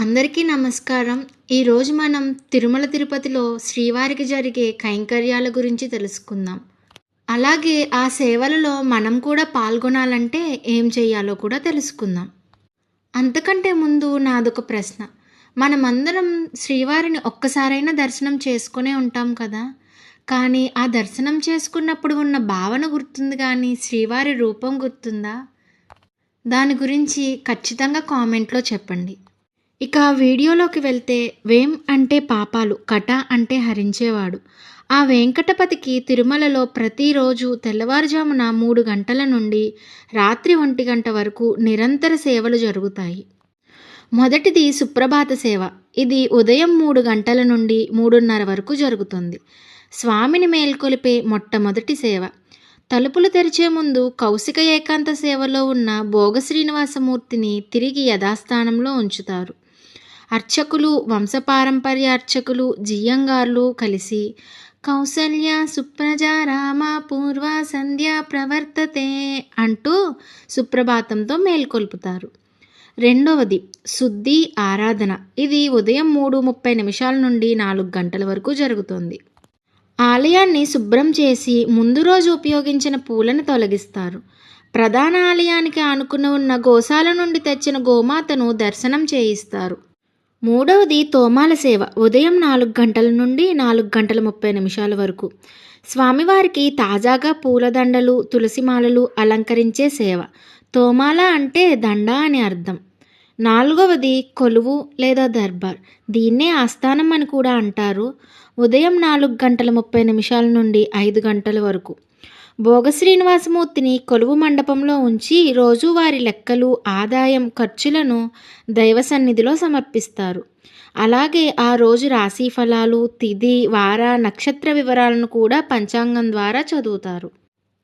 అందరికీ నమస్కారం. ఈరోజు మనం తిరుమల తిరుపతిలో శ్రీవారికి జరిగే కైంకర్యాల గురించి తెలుసుకుందాం. అలాగే ఆ సేవలలో మనం కూడా పాల్గొనాలంటే ఏం చేయాలో కూడా తెలుసుకుందాం. అంతకంటే ముందు నాదొక ప్రశ్న. మనమందరం శ్రీవారిని ఒక్కసారైనా దర్శనం చేసుకునే ఉంటాం కదా? కానీ ఆ దర్శనం చేసుకున్నప్పుడు ఉన్న భావన గుర్తుంది కానీ శ్రీవారి రూపం గుర్తుందా? దాని గురించి ఖచ్చితంగా కామెంట్లో చెప్పండి. ఇక వీడియోలోకి వెళ్తే వేం అంటే పాపాలు కట అంటే హరించేవాడు. ఆ వెంకటపతికి తిరుమలలో ప్రతిరోజు తెల్లవారుజామున మూడు గంటల నుండి రాత్రి ఒంటి గంట వరకు నిరంతర సేవలు జరుగుతాయి. మొదటిది సుప్రభాత సేవ. ఇది ఉదయం మూడు గంటల నుండి మూడున్నర వరకు జరుగుతుంది. స్వామిని మేల్కొలిపే మొట్టమొదటి సేవ. తలుపులు తెరిచే ముందు కౌశిక ఏకాంత సేవలో ఉన్న భోగ శ్రీనివాసమూర్తిని తిరిగి యథాస్థానంలో ఉంచుతారు. అర్చకులు వంశపారంపర్య అర్చకులు జియ్యంగార్లు కలిసి కౌసల్య సుప్రజ రామ పూర్వ సంధ్య ప్రవర్తతే అంటూ సుప్రభాతంతో మేల్కొల్పుతారు రెండవది శుద్ధి ఆరాధన. ఇది ఉదయం మూడు ముప్పై నిమిషాల నుండి నాలుగు గంటల వరకు జరుగుతుంది. ఆలయాన్ని శుభ్రం చేసి ముందు రోజు ఉపయోగించిన పూలను తొలగిస్తారు. ప్రధాన ఆలయానికి ఆనుకుని ఉన్న గోశాల నుండి తెచ్చిన గోమాతను దర్శనం చేయిస్తారు. మూడవది తోమాల సేవ. ఉదయం నాలుగు గంటల నుండి నాలుగు గంటల ముప్పై నిమిషాల వరకు. స్వామివారికి తాజాగా పూలదండలు తులసిమాలలు అలంకరించే సేవ. తోమాల అంటే దండ అని అర్థం. నాలుగవది కొలువు లేదా దర్బార్. దీన్నే ఆస్థానం అని కూడా అంటారు. ఉదయం నాలుగు గంటల ముప్పై నిమిషాల నుండి ఐదు గంటల వరకు. భోగ శ్రీనివాసమూర్తిని కొలువు మండపంలో ఉంచి రోజువారి లెక్కలు ఆదాయం ఖర్చులను దైవ సన్నిధిలో సమర్పిస్తారు. అలాగే ఆ రోజు రాశి ఫలాలు తిథి వార నక్షత్ర వివరాలను కూడా పంచాంగం ద్వారా చదువుతారు.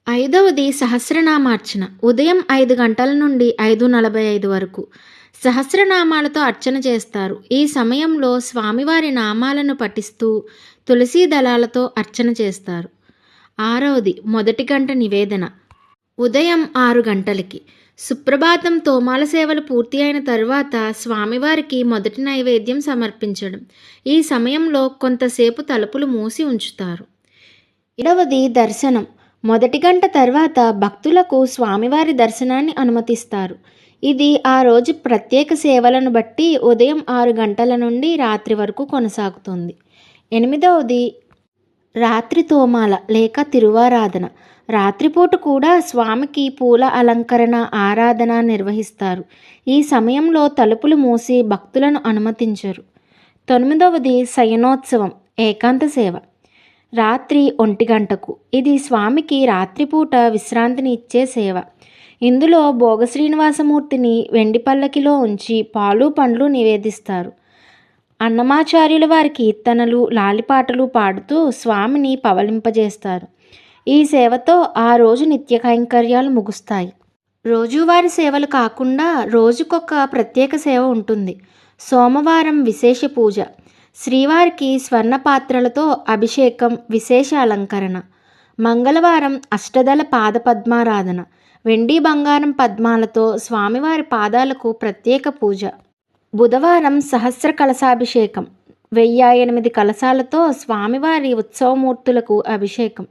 ఐదవది సహస్రనామార్చన. ఉదయం ఐదు గంటల నుండి ఐదు నలభై ఐదు వరకు సహస్రనామాలతో అర్చన చేస్తారు. ఈ సమయంలో స్వామివారి నామాలను పఠిస్తూ తులసీ దళాలతో అర్చన చేస్తారు. ఆరవది మొదటి గంట నివేదన. ఉదయం ఆరు గంటలకి. సుప్రభాతం తోమాల సేవలు పూర్తి అయిన తరువాత స్వామివారికి మొదటి నైవేద్యం సమర్పించడం. ఈ సమయంలో కొంతసేపు తలుపులు మూసి ఉంచుతారు. ఇరవది దర్శనం. మొదటి గంట తర్వాత భక్తులకు స్వామివారి దర్శనాన్ని అనుమతిస్తారు. ఇది ఆ రోజు ప్రత్యేక సేవలను బట్టి ఉదయం ఆరు గంటల నుండి రాత్రి వరకు కొనసాగుతుంది. ఎనిమిదవది రాత్రి తోమాల లేక తిరువారాధన. రాత్రిపూట కూడా స్వామికి పూల అలంకరణ ఆరాధన నిర్వహిస్తారు. ఈ సమయంలో తలుపులు మూసి భక్తులను అనుమతించరు. తొమ్మిదవది శయనోత్సవం ఏకాంత సేవ. రాత్రి ఒంటి గంటకు. ఇది స్వామికి రాత్రిపూట విశ్రాంతిని ఇచ్చే సేవ. ఇందులో భోగ శ్రీనివాసమూర్తిని వెండి పల్లకిలో ఉంచి పాలు పండ్లు నివేదిస్తారు. అన్నమాచార్యుల వారి కీర్తనలు లాలిపాటలు పాడుతూ స్వామిని పవలింపజేస్తారు. ఈ సేవతో ఆ రోజు నిత్య కైంకర్యాలు ముగుస్తాయి. రోజువారి సేవలు కాకుండా రోజుకొక ప్రత్యేక సేవ ఉంటుంది. సోమవారం విశేష పూజ. శ్రీవారికి స్వర్ణ పాత్రలతో అభిషేకం విశేష అలంకరణ. మంగళవారం అష్టదళ పాద పద్మారాధన వెండి బంగారం పద్మాలతో స్వామివారి పాదాలకు ప్రత్యేక పూజ. బుధవారం సహస్ర కలశాభిషేకం. వెయ్యి ఎనిమిది కలశాలతో స్వామివారి ఉత్సవమూర్తులకు అభిషేకం.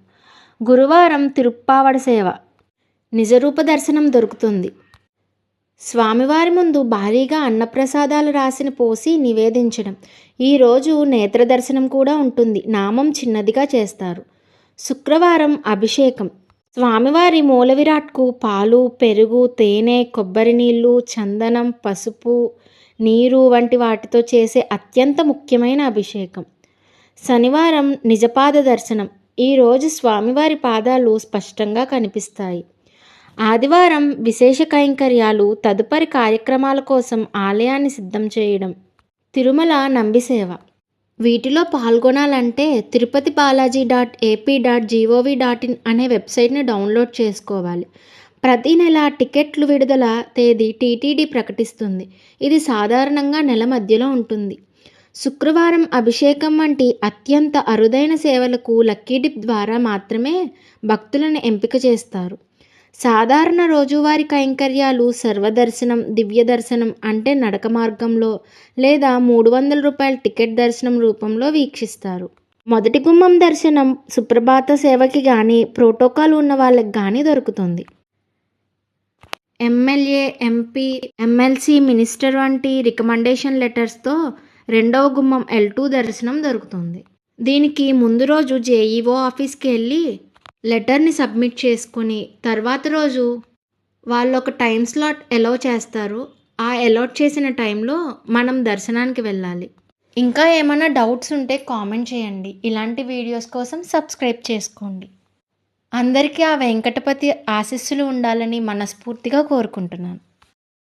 గురువారం తిరుప్పావడ సేవ. నిజరూప దర్శనం దొరుకుతుంది. స్వామివారి ముందు భారీగా అన్నప్రసాదాలు రాసిన పోసి నివేదించడం. ఈరోజు నేత్ర దర్శనం కూడా ఉంటుంది. నామం చిన్నదిగా చేస్తారు. శుక్రవారం అభిషేకం. స్వామివారి మూల విరాట్కు పాలు పెరుగు తేనె కొబ్బరి నీళ్ళు చందనం పసుపు నీరు వంటి వాటితో చేసే అత్యంత ముఖ్యమైన అభిషేకం. శనివారం నిజపాద దర్శనం. ఈరోజు స్వామివారి పాదాలు స్పష్టంగా కనిపిస్తాయి. ఆదివారం విశేష కైంకర్యాలు తదుపరి కార్యక్రమాల కోసం ఆలయాన్ని సిద్ధం చేయడం. తిరుమల నంబిసేవ వీటిలో పాల్గొనాలంటే Tirupati Balaji dot AP dot gov dot in అనే వెబ్సైట్ని డౌన్లోడ్ చేసుకోవాలి. ప్రతి నెల టికెట్లు విడుదల తేదీ టీటీడీ ప్రకటిస్తుంది. ఇది సాధారణంగా నెల మధ్యలో ఉంటుంది. శుక్రవారం అభిషేకం వంటి అత్యంత అరుదైన సేవలకు లక్కీ డిప్ ద్వారా మాత్రమే భక్తులను ఎంపిక చేస్తారు. సాధారణ రోజువారీ కైంకర్యాలు సర్వదర్శనం దివ్య దర్శనం అంటే నడక మార్గంలో లేదా మూడు వందల రూపాయల టికెట్ దర్శనం రూపంలో వీక్షిస్తారు. మొదటి గుమ్మం దర్శనం సుప్రభాత సేవకి కానీ ప్రోటోకాల్ ఉన్న వాళ్ళకి కానీ దొరుకుతుంది. ఎమ్మెల్యే ఎంపీ ఎమ్మెల్సీ మినిస్టర్ వంటి రికమెండేషన్ లెటర్స్తో రెండవ గుమ్మం ఎల్ టూ దర్శనం దొరుకుతుంది. దీనికి ముందు రోజు జేఈఓ ఆఫీస్కి వెళ్ళి లెటర్ని సబ్మిట్ చేసుకుని తర్వాత రోజు వాళ్ళు ఒక టైం స్లాట్ ఎలో చేస్తారు. ఆ అలాట్ చేసిన టైంలో మనం దర్శనానికి వెళ్ళాలి. ఇంకా ఏమైనా డౌట్స్ ఉంటే కామెంట్ చేయండి. ఇలాంటి వీడియోస్ కోసం సబ్స్క్రైబ్ చేసుకోండి. అందరికీ ఆ వెంకటపతి ఆశీస్సులు ఉండాలని మనస్ఫూర్తిగా కోరుకుంటున్నాను.